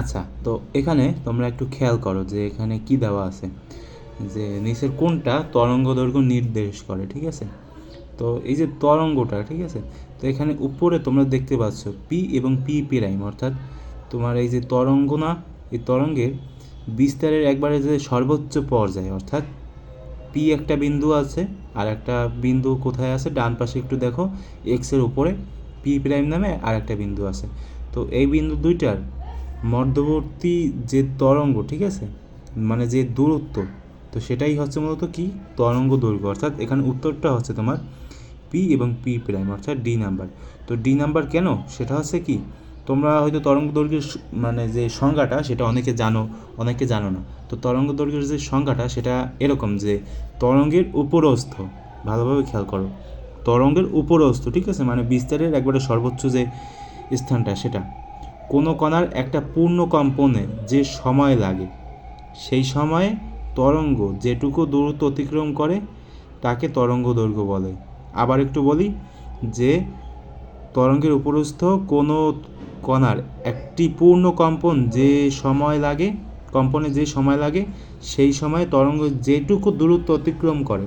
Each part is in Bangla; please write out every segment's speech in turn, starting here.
আচ্ছা তো এখানে তোমরা একটু খেয়াল করো যে এখানে কি দেওয়া আছে। যে নিচের কোনটা তরঙ্গ দৈর্ঘ্য নির্দেশ করে, ঠিক আছে? তো এই যে তরঙ্গটা, ঠিক আছে? তো এখানে উপরে তোমরা দেখতে পাচ্ছ পি এবং পি পি প্রাইম অর্থাৎ তোমার এই যে তরঙ্গ না, এই তরঙ্গের বিস্তারের একবারে যে সর্বোচ্চ পর্যায়ে, অর্থাৎ পি একটা বিন্দু আছে আর একটা বিন্দু কোথায় আছে? ডান পাশে একটু দেখো এক্সের উপরে পি প্রাইম নামে আর একটা বিন্দু আছে। তো এই বিন্দু দুইটার মধ্যবর্তী যে তরঙ্গ, ঠিক আছে? মানে যে দূরত্ব, তো সেটাই হচ্ছে মূলত কি? তরঙ্গ দৈর্ঘ্য। অর্থাৎ এখানে উত্তরটা হচ্ছে তোমার পি এবং পি প্রাইম অর্থাৎ ডি নাম্বার তো ডি নাম্বার কেন? সেটা হচ্ছে কি, তোমরা হয়তো তরঙ্গ দৈর্ঘ্যের মানে যে সংজ্ঞাটা, সেটা অনেকে জানো অনেকে জানো না। তো তরঙ্গ দৈর্ঘ্যের যে সংজ্ঞাটা, সেটা এরকম যে তরঙ্গের উপরস্থ, ভালোভাবে খেয়াল করো। তরঙ্গের উপরস্থ, ঠিক আছে? মানে বিস্তারের একবারে সর্বোচ্চ যে স্থানটা, সেটা। কোনো কণার একটা পূর্ণ কম্পনে যে সময় লাগে, সেই সময়ে তরঙ্গ যেটুকু দূরত্ব অতিক্রম করে, তাকে তরঙ্গ দৈর্ঘ্য বলে। আবার একটু বলি যে, তরঙ্গের উপরস্থ কোনো কণার একটি পূর্ণ কম্পন যে সময় লাগে, কম্পনে যে সময় লাগে, সেই সময় তরঙ্গ যেটুকু দূরত্ব অতিক্রম করে,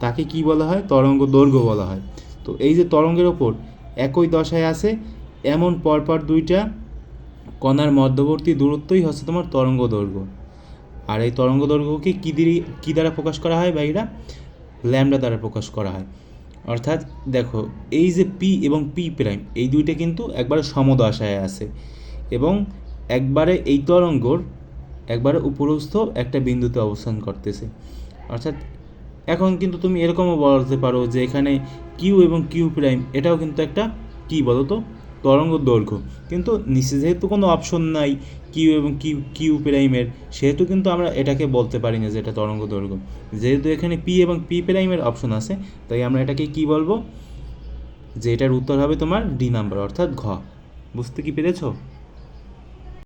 তাকে কি বলা হয়? তরঙ্গ দৈর্ঘ্য বলা হয়। তো এই যে তরঙ্গের ওপর একই দশায় আছে, এমন পরপর দুইটা কণার মধ্যবর্তী দূরত্বই হচ্ছে তোমার তরঙ্গ দৈর্ঘ্য আর এই তরঙ্গ দৈর্ঘ্যকে কী দিয়ে, কী দ্বারা প্রকাশ করা হয় বাইরা ল্যামডা দ্বারা প্রকাশ করা হয়। অর্থাৎ দেখো, এই যে পি এবং পি প্রাইম, এই দুইটা কিন্তু একবারে সমদশায় আছে। এবং একবারে এই তরঙ্গর একবারে উপরস্থ একটা বিন্দুতে অবস্থান করতেছে। অর্থাৎ এখন কিন্তু তুমি এরকমও বলতে পারো যে এখানে কিউ এবং কিউ প্রাইম, এটাও কিন্তু একটা কী বলো তো তরঙ্গ দৈর্ঘ্য। কিন্তু নিচে যেহেতু কোনো অপশন নাই কিউ এবং কিউ কিউ প্রাইমের সেহেতু কিন্তু আমরা এটাকে বলতে পারি না যে এটা তরঙ্গ দৈর্ঘ্য। যেহেতু এখানে পি এবং পি প্রাইমের অপশন আছে, তাই আমরা এটাকে কি বলব? যে এটার উত্তর হবে তোমার ডি নাম্বার অর্থাৎ ঘ। বুঝতে কি পেরেছ?